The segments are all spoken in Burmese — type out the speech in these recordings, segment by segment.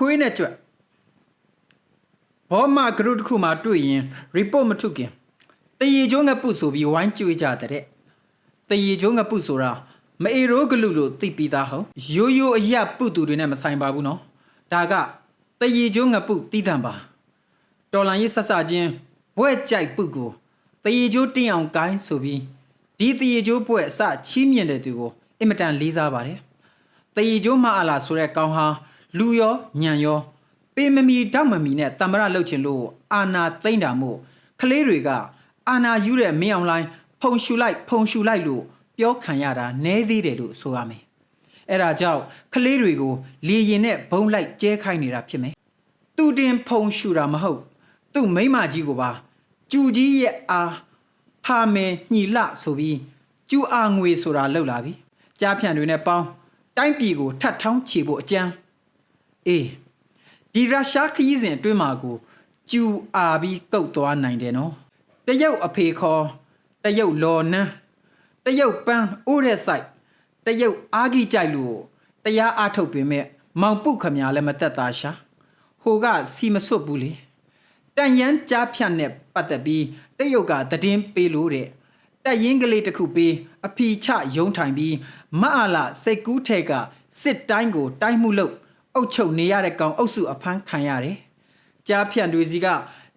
ခွေးနဲ့ကြွက်ဘောမဂရုတစ်ခုမှတွေ့ရင် report မထုတ်ခင်တရေကျိုးငပုဆိုပြီးဝိုင်းကြွေးကြတဲ့တရေကျိုးငပုဆိုတာမအေရိုးဂလူလို့သိပြီးသားဟုတ်ရိုးရိုးအရက်ပုသူတွေနဲ့မဆိုင်ပါဘူးနော်ဒါကတရေကျိုးငပုတီးတံပါတော်လန်ရေးဆက်စချင်းဘွဲ့ကြိုက်ပုကိုတရေကျိုးတင်းအောင်ကိုင်းဆိုပြီးဒီတရေကျိုးဘွဲ့အစချီးမြှင့်တဲ့သူကိုအင်မတန်လေးစားပါတယ်တရေကျိုးမအလားဆိုတဲ့ကောင်ဟာ လူရောညံရောပေမမီတောက်မမီနဲ့တမရလှုပ်ချင်လို့အာနာသိမ့်တာမို့ကလေးတွေကအာနာယူတဲ့မင်းအောင်လိုင်းဖုံရှူလိုက်ဖုံရှူလိုက်လို့ပြောခံရတာနဲသေးတယ်လို့ဆိုရမယ်အဲ့ဒါကြောင့်ကလေးတွေကိုလေရင်နဲ့ဘုံလိုက်ကျဲခိုင်းနေတာဖြစ်မယ်သူတင်ဖုံရှူတာမဟုတ်သူ့မိမကြီးကိုပါကျူကြီးရဲ့အားဖာမယ်ညှီလဆိုပြီးကျူအားငွေဆိုတာလောက်လာပြီကြားဖြန့်တွေနဲ့ပေါင်းတိုင်းပြည်ကိုထတ်ထောင်းချေဖို့အကြမ်း အေးဒီရုရှားခရီးစဉ်အတွင်းမှာကိုကျူအာပြီးကုတ်သွားနိုင်တယ်နော်တရုတ်အဖေခေါ်တရုတ်လော်နန်းတရုတ်ပန်းအိုးတဲ့ဆိုင်တရုတ်အားကြီးကြိုက်လို့တရားအားထုတ်ပင်မဲ့မောင်ပုခမများလည်းမသက်သာရှာဟိုကစီမစွတ်ဘူးလေတန်ရန်ကြားဖြတ်နဲ့ပတ်သက်ပြီးတရုတ်ကသတင်းပေးလို့တဲ့တက်ရင်ကလေးတစ်ခုပေးအဖီချယုံထိုင်ပြီးမအားလာစိတ်ကူးထဲကစစ်တိုင်းကို တိုင်းမှုလို့ အုတ်ချုပ်နေရတဲ့ကောင်အုပ်စုအဖမ်းခံရတယ်။ကြားဖြန့်တွေစီက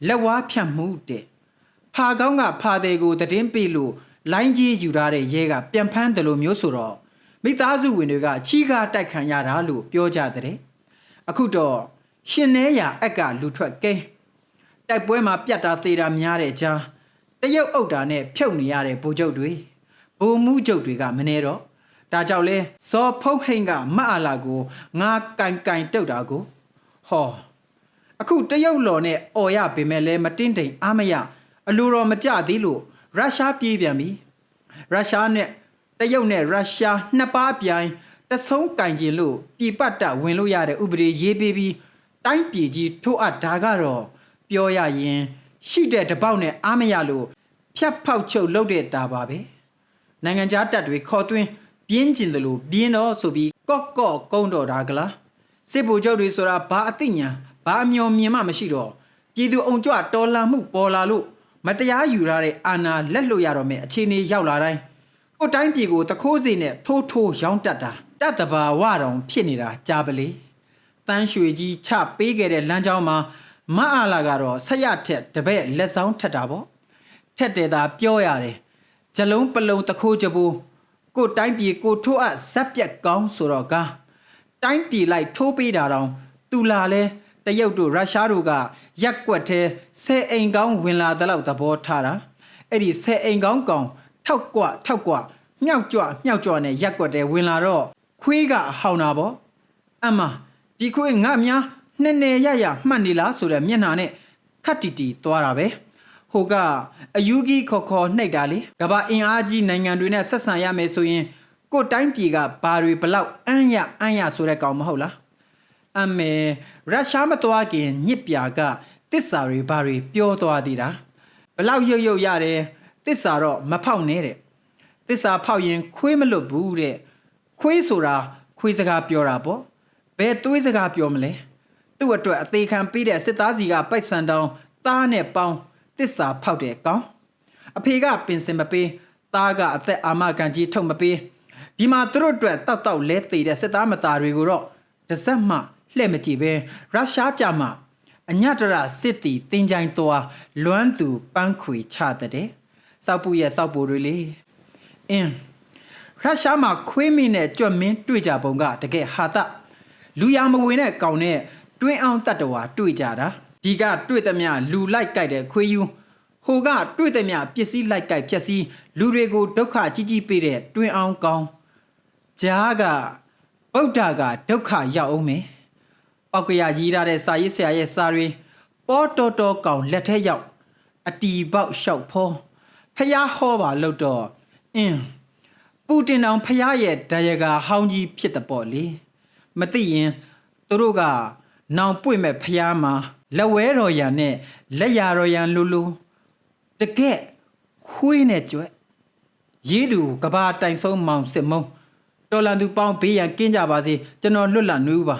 လက်ဝါးဖြန့်မှုတဲ့။ဖာကောင်းကဖာသေးကိုတည်င်းပေးလို့လိုင်းကြီးယူထားတဲ့ရဲကပြန်ဖမ်းတယ်လို့မျိုးဆိုတော့မိသားစုဝင်တွေကချီးကားတိုက်ခံရတာလို့ပြောကြတဲ့။အခုတော့ရှင်နေရအက်ကလူထွက်ကဲတိုက်ပွဲမှာပြတ်တာသေးတာများတဲ့ကြားတရုတ်အုပ်တာနဲ့ဖြုတ်နေရတဲ့ဗိုလ်ချုပ်တွေဗိုလ်မှုချုပ်တွေကမနေတော့ ဒါကြောင့်လဲဇော်ဖုံးဟိန်ကမအလာကိုငါကင်ကင်တုတ်တာကိုဟောအခုတရုတ်လော်နဲ့အော်ရပေမဲ့လဲမတင်းတိမ်အားမရအလိုတော်မကြသေးလို့ရုရှားပြေးပြန်ပြီရုရှားနဲ့တရုတ်နဲ့ရုရှားနှစ်ပါးပြိုင်တဆုံးကင်ကျင်လို့ပြည်ပတ်တဝင်လို့ရတဲ့ဥပဒေရေးပေးပြီးတိုင်းပြည်ကြီးထိုးအပ်ဒါကတော့ပြောရရင်ရှိတဲ့တပေါက်နဲ့အားမရလို့ဖြတ်ဖောက်ချုပ်လုပ်တဲ့တာပါပဲနိုင်ငံခြားတပ်တွေခေါ်သွင်း ပြင်းကျင်တယ်လို့ပြင်းတော့ဆိုပြီးကော့ကော့ကုန်းတော်တာကလားစစ်ဗိုလ်ချုပ်တွေဆိုတာဘာအသိညာဘာအမျော်မြင်မှမရှိတော့ပြည်သူအုံကြွတော်လှန်မှုပေါ်လာလို့မတရားယူရတဲ့အာဏာလက်လွတ်ရတော့မယ်အခြေအနေရောက်လာတိုင်းကိုတိုင်းပြည်ကိုတခိုးစီနဲ့ထိုးထိုးရောင်းတတ်တာတတ်တဘာဝတော်ဖြစ်နေတာကြားပလေတန်းရွှေကြီးချပေးခဲ့တဲ့လမ်းကြောင်းမှာမအားလာကတော့ဆက်ရထက်တပည့်လက်ဆောင်ထက်တာပေါ့ထက်တယ်သာပြောရတယ်ဂျလုံးပလုံတခိုးကြဘူး ကိုတိုင်းပြည်ကိုထိုးအပ်ဇက်ပြက်ကောင်းဆိုတော့ကားတိုင်းပြည်လိုက်ထိုးပေးတာတော့တူလာလဲတရုတ်တို့ရုရှားတို့ကရက်ကွက်သေးဆဲအိမ်ကောင်းဝင်လာတဲ့လောက်သဘောထားတာအဲ့ဒီဆဲအိမ်ကောင်းကောင်ထောက်ကွထောက်ကွမြောက်ကြွမြောက်ကြွနဲ့ရက်ကွက်တဲ့ဝင်လာတော့ခွေးကဟောင်းတာပေါ့အမဒီခွေးငါများနှစ်နယ်ရရမှတ်နေလားဆိုတဲ့မျက်နှာနဲ့ခတ်တီတီသွားတာပဲ ဟိုကအယူကြီးခေါ်ခေါ်နှိပ်တာလေကမ္ဘာအင်အားကြီးနိုင်ငံတွေနဲ့ဆက်ဆံရမယ်ဆိုရင်ကိုယ်တိုင်းပြည်ကဘာတွေဘလောက်အမ်းရအမ်းရဆိုတဲ့ကောင်မဟုတ်လားအမေရုရှားမသွားခင်ညစ်ပြာကတစ္ဆာတွေဘာတွေပြောသွားသေးတာဘလောက်ရုပ်ရုပ်ရတယ်တစ္ဆာတော့မဖောက်နဲ့တဲ့တစ္ဆာဖောက်ရင်ခွေးမလွတ်ဘူးတဲ့ခွေးဆိုတာခွေးစကားပြောတာပေါ့ဘယ်သွေးစကားပြောမလဲသူ့အတွက်အသေးခံပေးတဲ့စစ်သားစီကပိုက်ဆန်တောင်သားနဲ့ပေါင်း တစ္ဆာဖောက်တဲ့ကောင်အဖေကပင်စင်မပေးသားကအသက်အာမခံကြီးထုတ်မပေးဒီမှာသူတို့အတွက်တောက်တောက်လဲသေးတဲ့စစ်သားမသားတွေကိုတော့တစ်စက်မှလှည့်မကြည့်ပဲရုရှားကြမှာအညတရစစ်တီတင်ကြိုင်သွားလွမ်းသူပန်းခွေချတဲ့စောက်ပူရဲ့စောက်ပူတွေလေအင်းရုရှားမှာခွေးမင်းနဲ့ကြွက်မင်းတွေ့ကြပုံကတကယ်ဟာတလူရမဝင်တဲ့ကောင်နဲ့တွင်းအောင်တတ္တဝါတွေ့ကြတာ ဒီကတွေ့သမျှလူလိုက်ကြိုက်တဲ့ခွေးယူဟိုကတွေ့သမျှပစ္စည်းလိုက်ကြိုက်ဖြက်စီးလူတွေကိုဒုက္ခကြီးကြီးပေးတဲ့တွင်းအောင်ကောင်းဂျားကဗုဒ္ဓကဒုက္ခရောက်အောင်မယ်ပောက်ကရရေးထားတဲ့စာရေးဆရာရဲ့စာတွေပေါ်တော်တော်ကောင်လက်ထက်ရောက်အတီပေါက်လျှောက်ဖောဖះဟောပါလို့တော့အင်းပူတင်အောင်ဖះရဲ့ဒယကာဟောင်းကြီးဖြစ်တဲ့ပေါ့လေမသိရင်သူတို့ကနောင်ပွင့်မဲ့ဖះမှာ လက်ဝဲတော်ရံနဲ့လက်ရတော်ရံလူလူတကက်ခွေးနဲ့ကြွက်ရေးသူကဘာတိုင်ဆုံးမောင်စစ်မုံတော်လန်သူပေါင်းဘေးရန်ကင်းကြပါစေကျွန်တော်လွတ်လပ်နှွေးပါ